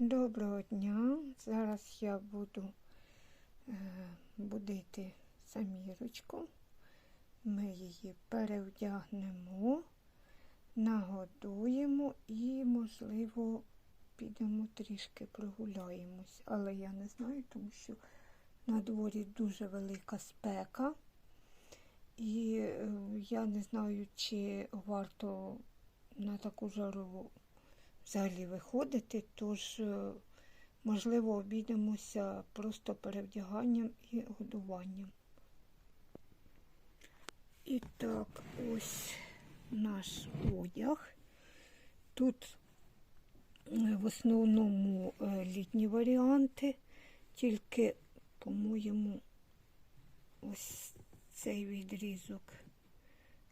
Доброго дня. Зараз я буду е, будити самірочку. Ми її перевдягнемо, нагодуємо і, можливо, підемо трішки прогуляємось. Але я не знаю, тому що на дворі дуже велика спека. І е, я не знаю, чи варто на таку жару взагалі виходити, тож, е, можливо, обійдемося просто перевдяганням і годуванням. І так, ось наш одяг. Тут е, в основному е, літні варіанти, тільки, по-моєму, ось цей відрізок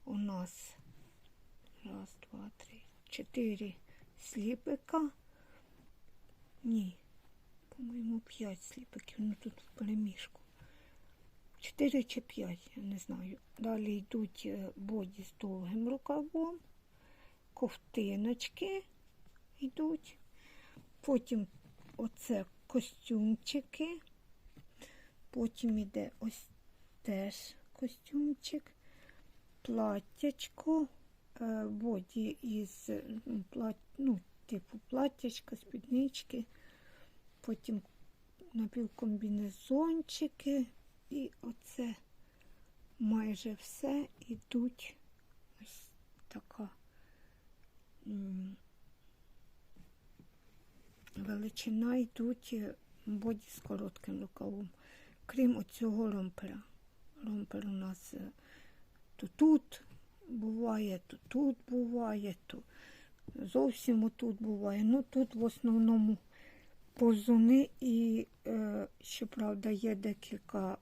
у нас раз, два, три, чотири сліпика. Ні, по-моєму, п'ять сліпиків. Ну тут в переміжку. Чотири чи п'ять, я не знаю. Далі йдуть е, боді з довгим рукавом, ковтиночки йдуть. Потім оце костюмчики. Потім іде ось теж костюмчик, платтячко, боді із ну, типу платтячка, спіднички, потім напівкомбінезончики і оце майже все ідуть ось така величина йдуть е, боді з коротким рукавом. Крім оцього ромпера. Ромпер у нас е, то тут буває, тут буває, то зовсім отут буває. Ну тут в основному позуни і, е, щоправда, є декілька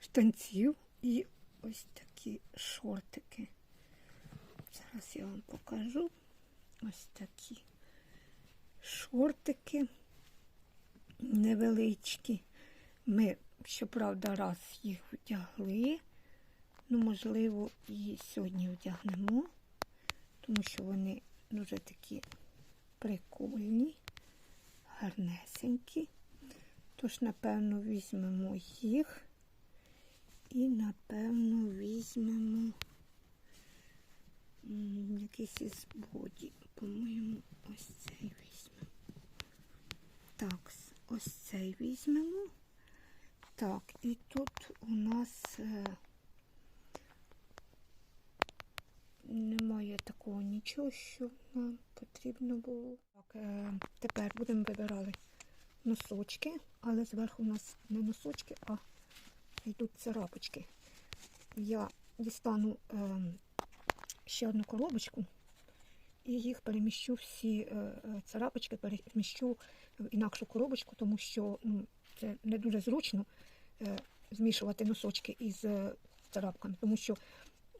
штанців і ось такі шортики. Зараз я вам покажу ось такі шортики невеличкі. Ми, щоправда, раз їх вдягли. Ну, можливо, і сьогодні вдягнемо, тому що вони дуже такі прикольні, гарнесенькі. Тож, напевно, візьмемо їх і, напевно, візьмемо якийсь із боді. По-моєму, ось цей візьмемо. Так, ось цей візьмемо. Так, і тут у нас е, немає такого нічого, що нам потрібно було. Так, е, тепер будемо вибирати носочки, але зверху у нас не носочки, а йдуть царапочки. Я дістану е, ще одну коробочку і їх переміщу всі е, е, царапочки, переміщу в інакшу коробочку, тому що ну, це не дуже зручно е, змішувати носочки із е, царапками, тому що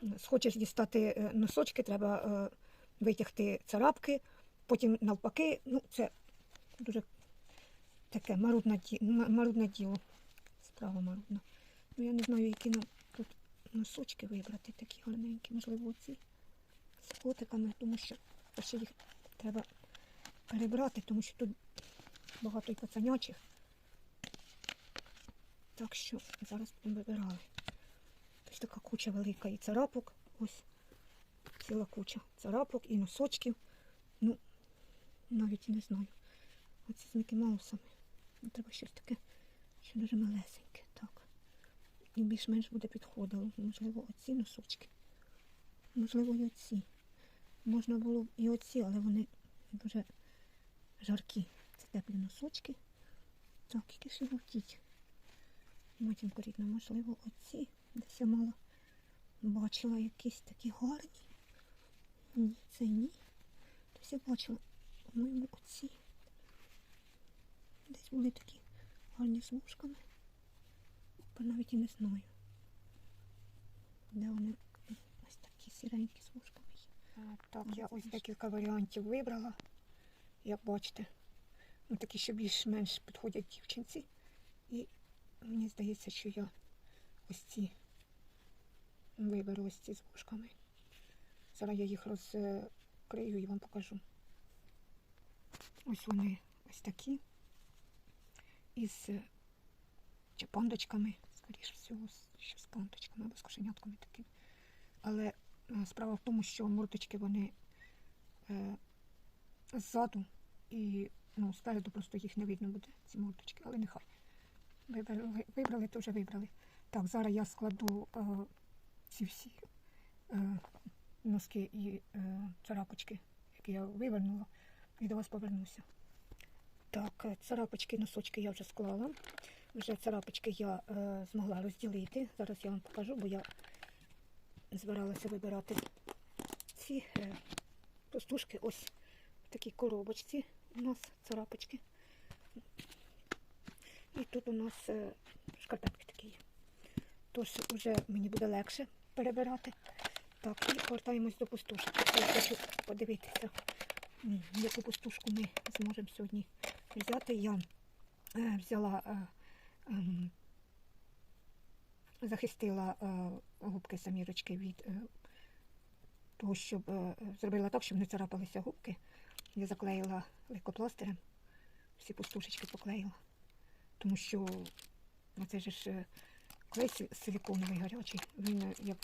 м, схочеш дістати е, носочки, треба е, витягти царапки, потім навпаки, ну це дуже таке марудне, марудне діло. Справа марудна. Ну я не знаю, які нам тут носочки вибрати, такі гарненькі, можливо, ці з котиками, тому що ще їх треба перебрати, тому що тут багато і пацанячих. Так що зараз будемо вибирали. Ось така куча велика і царапок. Ось ціла куча царапок і носочків. Ну, навіть і не знаю. Оці з Мікі Маусами. Ну, Треба щось таке, що дуже малесеньке. Так. І більш-менш буде підходило. Можливо, оці носочки. Можливо, і оці. Можна було б і оці, але вони дуже жаркі. Це теплі носочки. Так, які ж його втіть. Матінко рідна, можливо, оці. Десь я мала бачила якісь такі гарні. Ні, це ні. Десь я бачила, по-моєму, оці. Десь були такі гарні з вушками. Бо навіть і не знаю. Де вони ось такі сіренькі з вушками є. Так, я ось декілька варіантів вибрала. Як бачите, ну такі, що більш-менш підходять дівчинці. І мені здається, що я ось ці виберу ось ці з вушками. Зараз я їх розкрию і вам покажу. Ось вони ось такі. Із е, чи пандочками, скоріше всього, що з пандочками або з кошенятками такими. Але е, справа в тому, що мордочки вони е, ззаду і ну, спереду просто їх не видно буде, ці мордочки, але нехай. Вибрали, вибрали, то вже вибрали. Так, зараз я складу е, ці всі е, носки і е, царапочки, які я вивернула, і до вас повернуся. Так, е, царапочки, носочки я вже склала. Вже царапочки я е, змогла розділити. Зараз я вам покажу, бо я збиралася вибирати ці е, пастушки. Ось в такій коробочці у нас царапочки. І тут у нас е, шкарпетки такі. Тож вже мені буде легше перебирати. Так, і повертаємось до пустушки. Я хочу подивитися, яку пустушку ми зможемо сьогодні взяти. Я е, взяла, е, ем, захистила е, губки самірочки від е, того, щоб е, зробила так, щоб не царапалися губки. Я заклеїла лейкопластирем, всі пустушечки поклеїла. Тому що ну, це ж клей силіконовий гарячий. Він е, як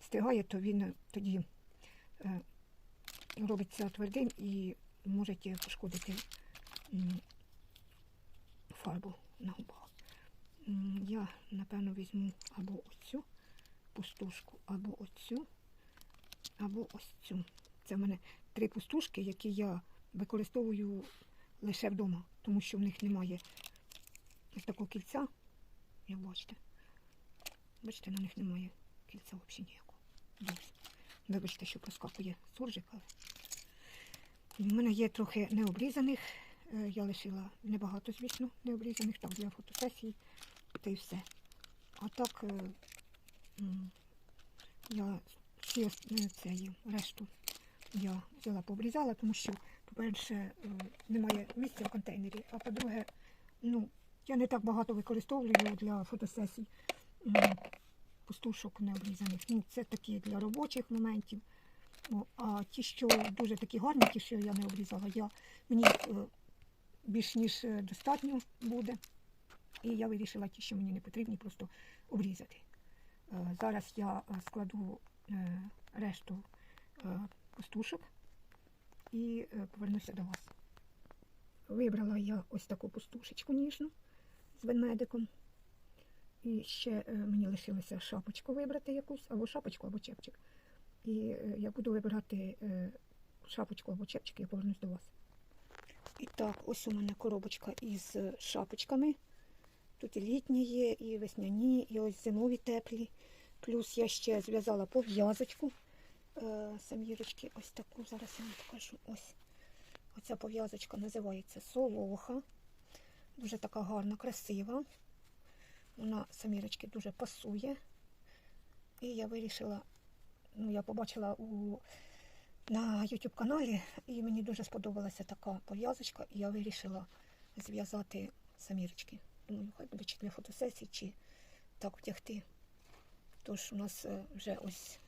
застигає, то він е, тоді е, робиться твердим і може е, пошкодити фарбу на губах. Я, напевно, візьму або оцю пустушку, або оцю, або ось цю. Це в мене три пустушки, які я використовую лише вдома, тому що в них немає ось такого кільця. Як бачите. Бачите, на них немає кільця взагалі ніякого. Вибачте, що проскакує суржик, але в мене є трохи необрізаних. Е, Я лишила небагато, звісно, необрізаних, так, для фотосесії, та й все. А так е, я всі е, це, є, решту я взяла, пообрізала, тому що, по-перше, немає місця в контейнері, а по-друге, ну, я не так багато використовую для фотосесій пустушок необрізаних. Ну, це такі для робочих моментів. О, а ті, що дуже такі гарні, ті, що я не обрізала, я, мені е, більш ніж е, достатньо буде. І я вирішила ті, що мені не потрібні, просто обрізати. Е, Зараз я е, складу е, решту е, пустушок і е, повернуся до вас. Вибрала я ось таку пустушечку ніжну з ведмедиком. І ще е, мені лишилося шапочку вибрати якусь, або шапочку, або чепчик. І е, я буду вибирати е, шапочку або чепчик, я повернусь до вас. І так, ось у мене коробочка із шапочками. Тут і літні є, і весняні, і ось зимові теплі. Плюс я ще зв'язала пов'язочку самірочки. Ось таку. Зараз я вам покажу. Ось. Оця пов'язочка називається Солоха. Дуже така гарна, красива. Вона самірочки дуже пасує. І я вирішила, ну, я побачила у, на YouTube каналі, і мені дуже сподобалася така пов'язочка, і я вирішила зв'язати самірочки. Думаю, хай буде чи для фотосесії, чи так втягти. Тож у нас е, вже ось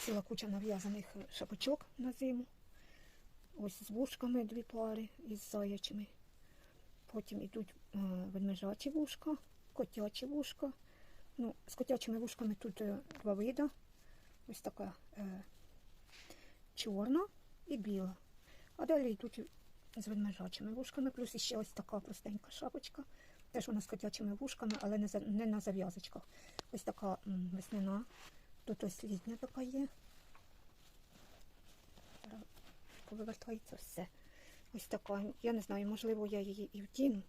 ціла куча нав'язаних е, шапочок на зиму. Ось з вушками дві пари із заячими. Потім йдуть е, ведмежачі вушка, котячі вушка. Ну, з котячими вушками тут е, два вида. Ось така е, чорна і біла. А далі йдуть з ведмежачими вушками, плюс іще ось така простенька шапочка. Теж вона з котячими вушками, але не, за, не на зав'язочках. Ось така весняна. Тут ось літня така є. Повивертається все. Ось така. Я не знаю, можливо, я її і втіну,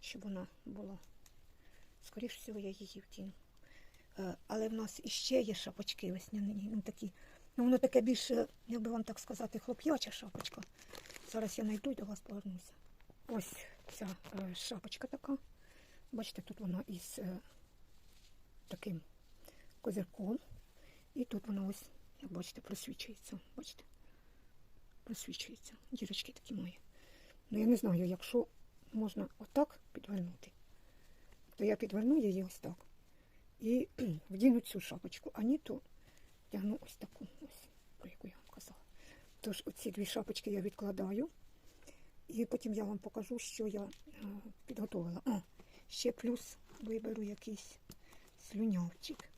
щоб вона була. Скоріше всього, я її втіну. Е, Але в нас іще є шапочки весняні. Ну, такі. Ну, воно таке більше, як би вам так сказати, хлоп'яча шапочка. Зараз я знайду і до вас повернуся. Ось ця е, шапочка така. Бачите, тут вона із е, таким козирком. І тут вона ось, як бачите, просвічується. Бачите? Просвічується. Дірочки такі має. Ну я не знаю, якщо можна отак підвернути, то я підверну її ось так. І вдіну цю шапочку, а ні, то тягну ось таку, ось, про яку я вам казала. Тож оці дві шапочки я відкладаю. І потім я вам покажу, що я е, підготувала. А, ще плюс виберу якийсь слюнявчик.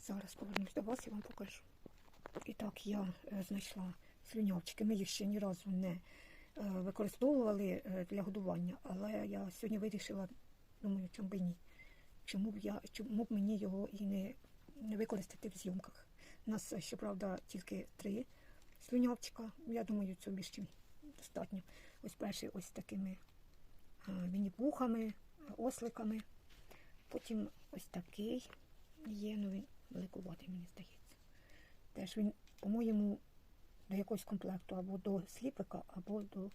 Зараз повернусь до вас і вам покажу. І так, я е, знайшла слюнявчики. Ми їх ще ні разу не е, використовували е, для годування, але я сьогодні вирішила, думаю, чому б і ні. Чому б я чому б мені його і не, не використати в зйомках? У нас, е, щоправда, тільки три слюнявчика. Я думаю, цього більш чим достатньо. Ось перший ось такими міні-пухами, е, осликами. Потім ось такий є, ну він великуватий, мені здається. Теж він, по-моєму, до якогось комплекту або до сліпика, або до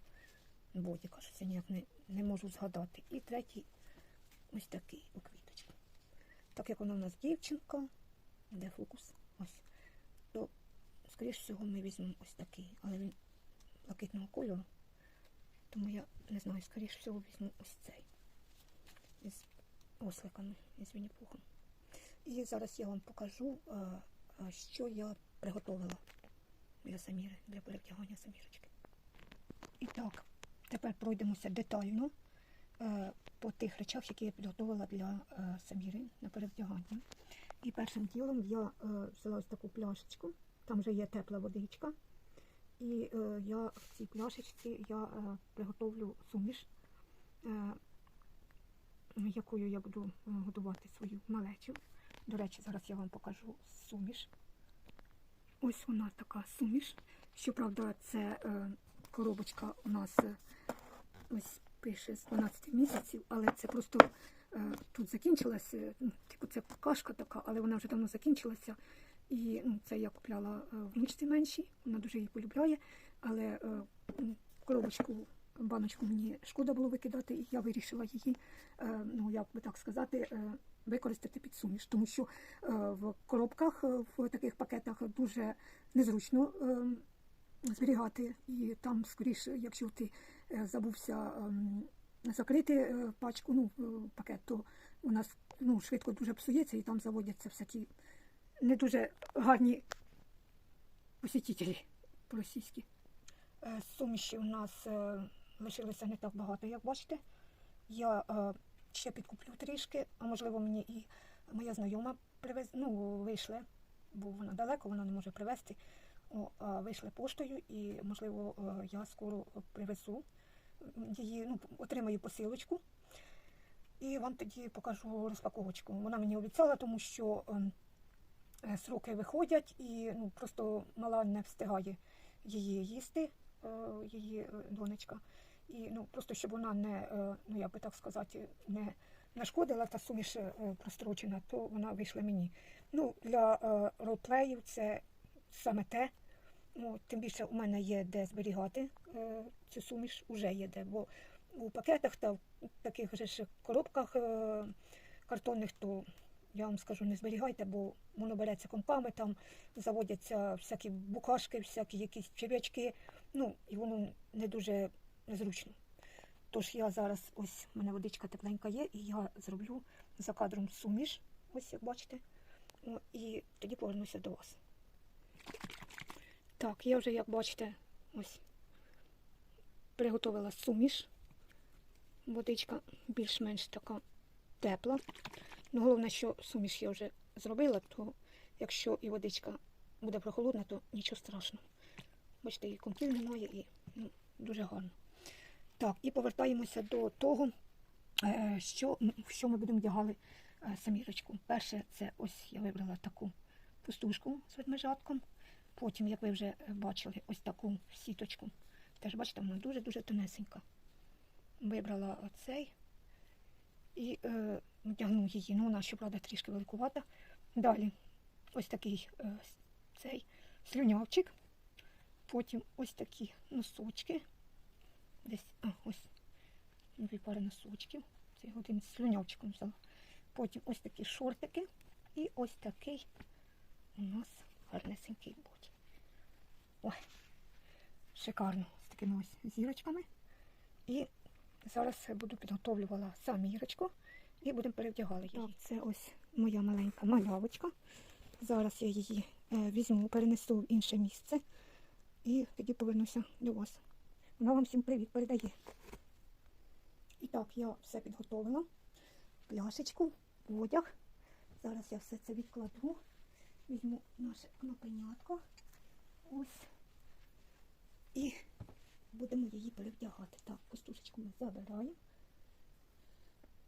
бодіка. Щось я ніяк не, не можу згадати. І третій ось такий у квіточку. Так як вона в нас дівчинка, де фокус? Ось. То, скоріш всього, ми візьмемо ось такий, але він блакитного кольору. Тому я не знаю, скоріш всього візьму ось цей. Із осликами, із вініпухом. І зараз я вам покажу, е, е, що я приготувала для саміри, для перевдягання самірочки. І так, тепер пройдемося детально е, по тих речах, які я підготувала для е, саміри на перевдягання. І першим ділом я е, взяла ось таку пляшечку, там вже є тепла водичка. І е, я в цій пляшечці я е, приготовлю суміш, е, якою я буду е, годувати свою малечу. До речі, зараз я вам покажу суміш. Ось вона така суміш. Щоправда, це е, коробочка у нас е, ось пише з 12 місяців, але це просто е, тут закінчилася. Ну, типу це кашка така, але вона вже давно закінчилася. І ну, це я купляла е, внучці меншій, вона дуже її полюбляє, але е, коробочку, баночку мені шкода було викидати, і я вирішила її, е, ну як би так сказати, е, використати під суміш, тому що е, в коробках, е, в таких пакетах дуже незручно е, зберігати, і там скоріше, якщо ти е, забувся ем, закрити пачку, ну пакет, то у нас ну, швидко дуже псується і там заводяться всякі не дуже гарні посітителі російські. Суміші у нас лишилося не так багато, як бачите. Я ще підкуплю трішки, а можливо мені і моя знайома привез, ну, вийшли, бо вона далеко, вона не може привезти. О, вийшли поштою і, можливо, е, я скоро привезу її, ну, отримаю посилочку. І вам тоді покажу розпаковочку. Вона мені обіцяла, тому що ем, е, сроки виходять і ну, просто мала не встигає її їсти, е, її е, донечка. І ну, просто щоб вона не, е, ну як би так сказати, не нашкодила та суміш е, прострочена, то вона вийшла мені. Ну, для е, ролплеїв це саме те. Ну, тим більше у мене є де зберігати цю суміш, уже є де. Бо у пакетах та в таких же коробках картонних, то я вам скажу, не зберігайте, бо воно береться компами, там заводяться всякі букашки, всякі якісь черв'ячки, ну і воно не дуже незручно. Тож я зараз, ось в мене водичка тепленька є, і я зроблю за кадром суміш, ось як бачите, О, і тоді повернуся до вас. Так, я вже, як бачите, ось приготувала суміш. Водичка більш-менш така тепла. Ну, головне, що суміш я вже зробила, то якщо і водичка буде прохолодна, то нічого страшного. Бачите, і компів немає, і ну, дуже гарно. Так, і повертаємося до того, е, що, що ми будемо вдягали е, самірочку. Перше, це ось я вибрала таку пустушку з ведмежатком. Потім, як ви вже бачили, ось таку сіточку. Теж бачите, вона дуже-дуже тонесенька. Вибрала оцей і е, вдягну її. Ну, вона, щоправда, трішки великувата. Далі ось такий е, цей слюнявчик. Потім ось такі носочки. Десь а, ось дві пари носочків. Це я один з слюнявчиком взяла. Потім ось такі шортики. І ось такий у нас гарнесенький боді. Ой, шикарно з такими ось зірочками. І зараз буду підготовлювала самірочку і будемо перевдягали її. Так, це ось моя маленька малявочка. Зараз я її е, візьму, перенесу в інше місце і тоді повернуся до вас. Вона вам всім привіт передає. І так, я все підготовила. Пляшечку, одяг. Зараз я все це відкладу. Візьму наше кнопенятко. Ось. І будемо її перевдягати. Так, костюшечку ми забираємо.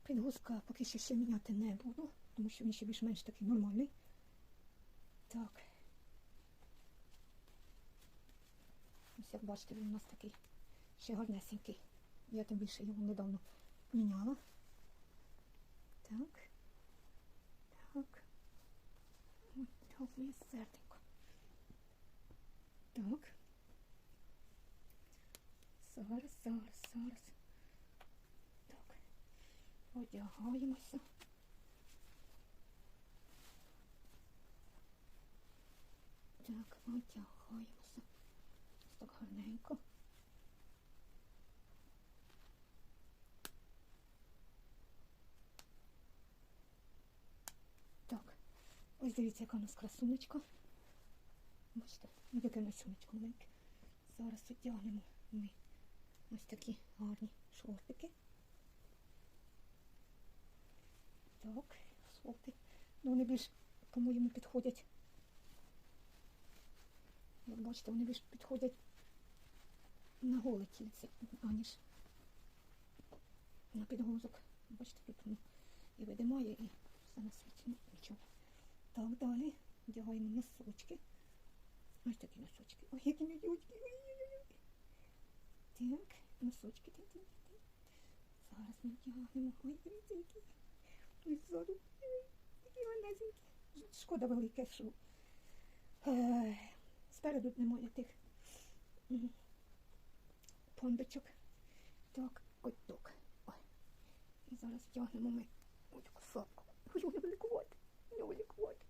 Підгузка поки що ще міняти не буду, тому що він ще більш-менш такий нормальний. Так. Ось як бачите, він у нас такий ще гарнесенький. Я тим більше його недавно міняла. Так. Так. Так, моє серденько. Так. Зараз, зараз, зараз. Так. Одягаємося. Так, одягаємося. Так гарненько. Так, ось дивіться, яка у нас красунечка. Бачите, ну яке на сонечко маленьке. Зараз одягнемо ми ось такі гарні шортики. Так, шорти. Ну вони більш, по-моєму, підходять. Як бачите, вони більш підходять на голе тільце, аніж на підгузок. Бачите, тут воно і видимає, і все на світі. Ну, нічого. Так, далі вдягаємо носочки. Ось такі носочки. Ой, які носочки. Ой-ой-ой. Так, носочки. Тин -тин -тин. Зараз ми вдягнемо. Ой, дивіться, які. Ось ззаду. Такі гарнесенькі. Шкода велике, що е, спереду немає тих пондочок. Так, ось так. Ой. І зараз вдягнемо ми ось сапку. Ой, ой, великувати. Не великувати.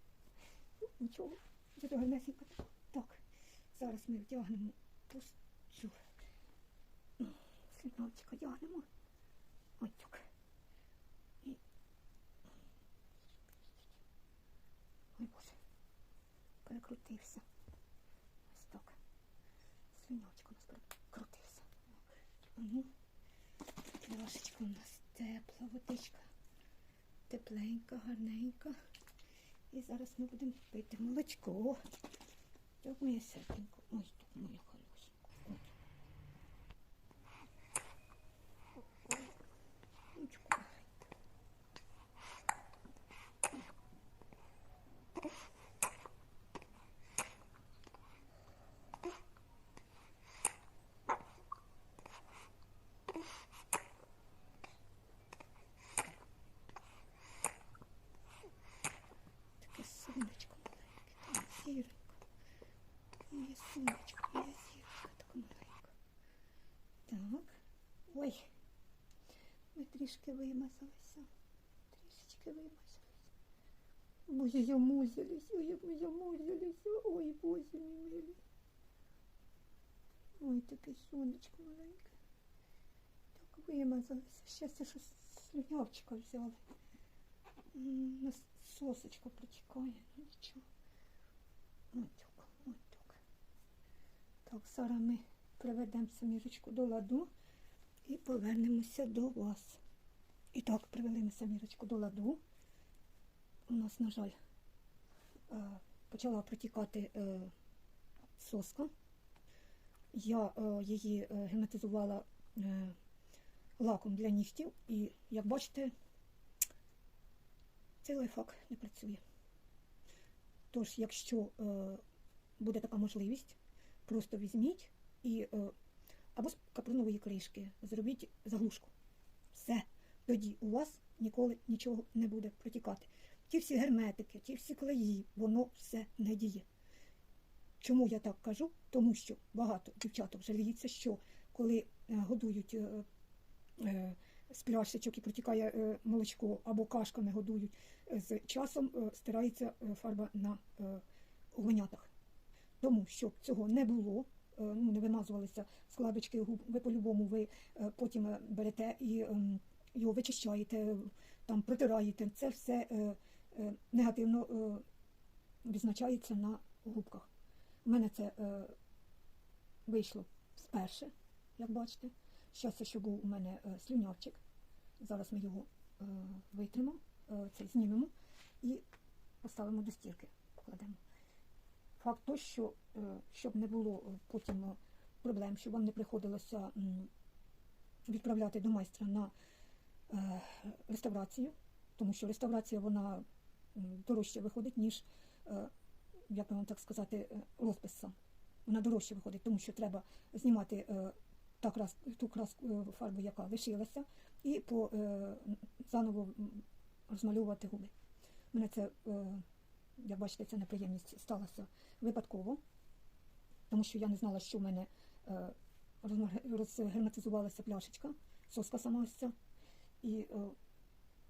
Ну, Нічого, гарнесенько. Так, зараз ми вдягнемо ту цю одягнемо. Ось. І... Ой, Боже, перекрутився. Ось так. Слюнявчик у нас перекрутився. А ну, пляшечка у нас тепла водичка. Тепленька, гарненька. І зараз ми будемо пити молочко. Так, моє серденько. Ой, тут моя Моє сонечко, моя зірочка така маленька. Так. Ой. Ми трішки вимазалися. Трішечки вимазалися. Боже, я музилась, ой, я замузилася. Ой, боже мій милий. Ой, таке сонечко маленьке. Так вимазалися. Ще це щось слюнявчика взяли. М, На сосочка протікає, ну нічого. Ось так, ось так. Так, зараз ми приведемо самірочку до ладу і повернемося до вас. І так, привели ми самірочку до ладу. У нас, на жаль, е, почала протікати е, соска. Я е, її герметизувала лаком для нігтів, і, як бачите, цей лайфхак не працює. Тож, якщо буде така можливість, просто візьміть і е, або з капронової кришки зробіть заглушку. Все. Тоді у вас ніколи нічого не буде протікати. Ті всі герметики, ті всі клеї, воно все не діє. Чому я так кажу? Тому що багато дівчаток жаліються, що коли е, годують е, з пляшечок і протікає молочко або кашками годують, з часом стирається фарба на губенятах. Тому щоб цього не було, е, ну не вимазувалися складочки губ, ви по-любому ви е, потім е, берете і ем, його вичищаєте, там протираєте. Це все негативно відзначається на губках. У мене це вийшло вперше. як бачите. Щастя, що був у мене слюнявчик. Зараз ми його витримо, цей знімемо і поставимо до стірки, покладемо. Факт той, що е, щоб не було е, потім е, проблем, щоб вам не приходилося відправляти до майстра на реставрацію, тому що реставрація вона дорожче виходить, ніж, як би вам так сказати, розпис сам. Вона дорожче виходить, тому що треба знімати та крас, ту краску фарбу, яка лишилася, і по, заново розмальовувати губи. Мене це, як бачите, ця неприємність сталася випадково, тому що я не знала, що в мене е, розгерметизувалася пляшечка, соска сама ось ця. І е,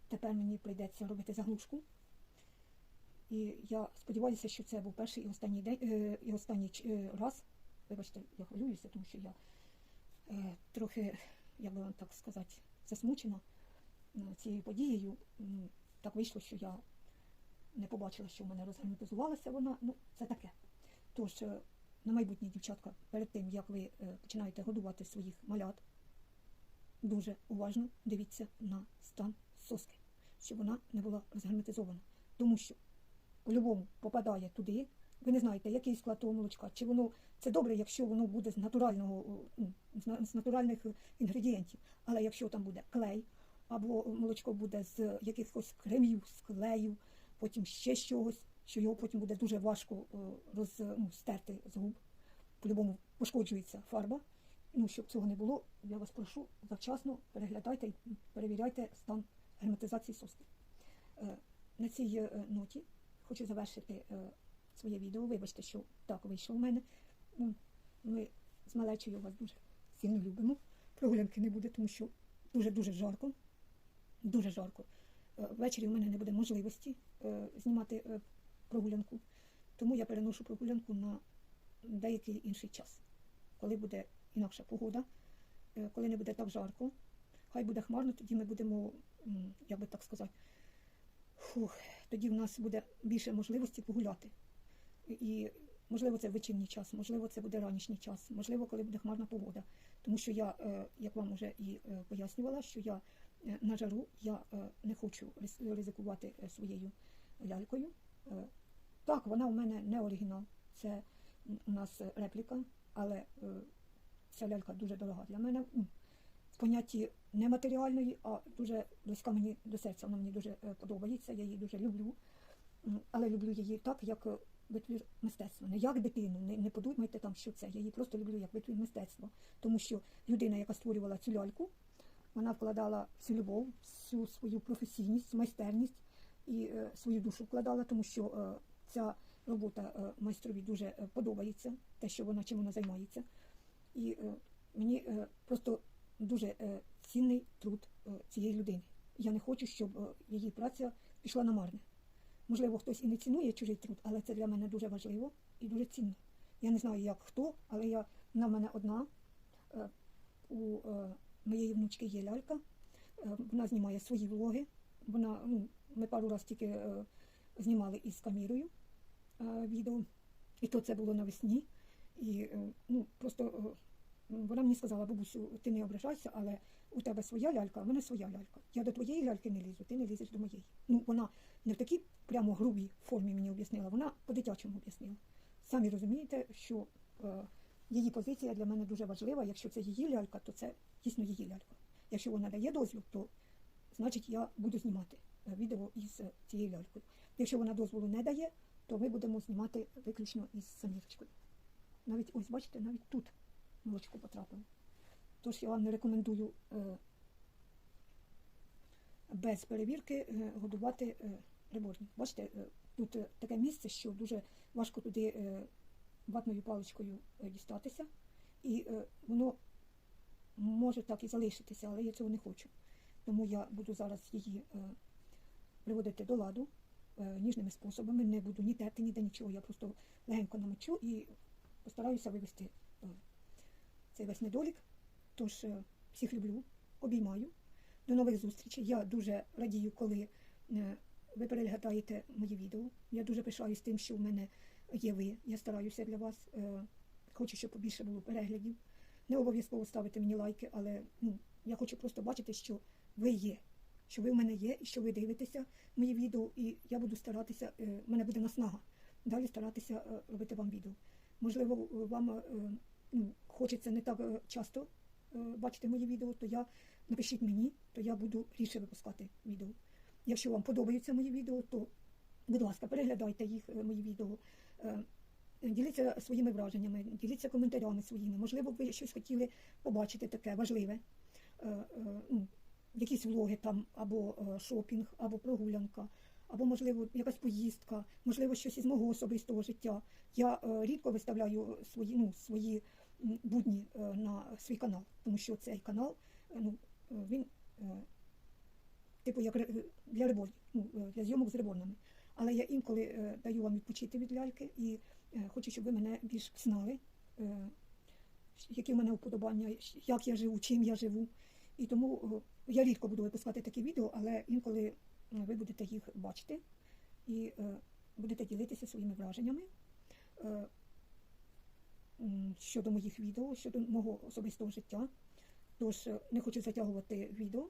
тепер мені прийдеться робити заглушку. І я сподіваюся, що це був перший і останній день е, і останній раз. Вибачте, я хвилююся, тому що я трохи, як би вам так сказати, засмучена цією подією. Так вийшло, що я не побачила, що в мене розгерметизувалася вона. Ну, це таке. Тож, е, на майбутнє, дівчатка, перед тим, як ви е, починаєте годувати своїх малят, дуже уважно дивіться на стан соски, щоб вона не була розгерметизована. Тому що по-любому попадає туди. Ви не знаєте, який склад того молочка. Чи воно це добре, якщо воно буде з натурального, ну, з натуральних інгредієнтів. Але якщо там буде клей, або молочко буде з якихось кремів, з клею, потім ще чогось, що його потім буде дуже важко е, роз, ну, стерти з губ. По-любому пошкоджується фарба. Ну, щоб цього не було, я вас прошу завчасно переглядайте і перевіряйте стан герметизації соски. Е, На цій е, ноті хочу завершити своє відео. Вибачте, що так вийшло у мене. Ну, Ми з малечою вас дуже сильно любимо. Прогулянки не буде, тому що дуже-дуже жарко. Дуже жарко. Е, Ввечері у мене не буде можливості е, знімати е, прогулянку, тому я переношу прогулянку на деякий інший час, коли буде інакша погода, коли не буде так жарко. Хай буде хмарно, тоді ми будемо, як би так сказати, фух, тоді в нас буде більше можливості погуляти. І- можливо це вечірній час, можливо, це буде ранішній час, можливо, коли буде хмарна погода. Тому що я, як вам вже і пояснювала, що я на жару я е, не хочу ризикувати е, своєю лялькою. Е, Так, вона у мене не оригінал, це у нас е, репліка, але е, ця лялька дуже дорога для мене. В понятті нематеріальної, а дуже близька мені до серця. Вона мені дуже е, подобається, я її дуже люблю. Але люблю її так, як е, витвір мистецтва. Не як дитину, не, не подумайте там, що це. Я її просто люблю як витвір мистецтва. Тому що людина, яка створювала цю ляльку, вона вкладала всю любов, всю свою професійність, майстерність і е, свою душу вкладала, тому що е, ця робота е, майстрові дуже е, подобається, те, що вона чим вона займається. І е, мені е, просто дуже е, цінний труд е, цієї людини. Я не хочу, щоб е, її праця пішла на марне. Можливо, хтось і не цінує чужий труд, але це для мене дуже важливо і дуже цінно. Я не знаю, як хто, але я, в мене одна. Е, У е, моєї внучки є лялька, е, вона знімає свої влоги. Вона, ну, ми пару разів тільки е, знімали із камірою е, відео, і то це було навесні. І ну, просто вона мені сказала, бабусю, ти не ображайся, але у тебе своя лялька, а в мене своя лялька. Я до твоєї ляльки не лізу, ти не лізеш до моєї. Ну, вона не в такій прямо грубій формі мені об'яснила, вона по-дитячому об'яснила. Самі розумієте, що її позиція для мене дуже важлива. Якщо це її лялька, то це дійсно її лялька. Якщо вона дає дозвіл, то значить я буду знімати відео із цією лялькою. Якщо вона дозволу не дає, то ми будемо знімати виключно із самірочкою. Навіть ось бачите, навіть тут молочко потрапило. Тож я вам не рекомендую е, без перевірки е, годувати е, реборні. Бачите, тут таке місце, що дуже важко туди ватною паличкою е, дістатися, і е, воно може так і залишитися, але я цього не хочу. Тому я буду зараз її е, приводити до ладу ніжними способами. Не буду ні терти, ніде нічого. Я просто легенько намочу і постараюся вивести цей весь недолік. Тож всіх люблю, обіймаю. До нових зустрічей. Я дуже радію, коли ви переглядаєте мої відео. Я дуже пишаюсь тим, що в мене є ви. Я стараюся для вас. Е, Хочу, щоб побільше було переглядів. Не обов'язково ставити мені лайки, але ну, я хочу просто бачити, що ви є, що ви в мене є, і що ви дивитеся мої відео, і я буду старатися, е, в мене буде наснага далі старатися е, робити вам відео. Можливо, вам ну, хочеться не так часто бачити мої відео, то я напишіть мені, то я буду рідше випускати відео. Якщо вам подобаються мої відео, то будь ласка, переглядайте їх, мої відео. Е, Діліться своїми враженнями, діліться коментарями своїми. Можливо, ви щось хотіли побачити таке важливе. Е, е, ну, якісь влоги там, або шопінг, або прогулянка, або, можливо, якась поїздка, можливо, щось із мого особистого життя. Я рідко виставляю свої, ну, свої будні на свій канал, тому що цей канал, ну, він типу як для риболів, ну, для зйомок з рибольними. Але я інколи е, даю вам відпочити від ляльки і е, хочу, щоб ви мене більш знали, е, які в мене вподобання, як я живу, чим я живу. І тому я рідко буду випускати такі відео, але інколи ви будете їх бачити і будете ділитися своїми враженнями щодо моїх відео, щодо мого особистого життя. Тож не хочу затягувати відео.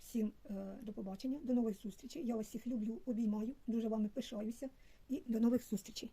Всім е, до побачення, до нових зустрічей. Я вас всіх люблю, обіймаю, дуже вами пишаюся і до нових зустрічей.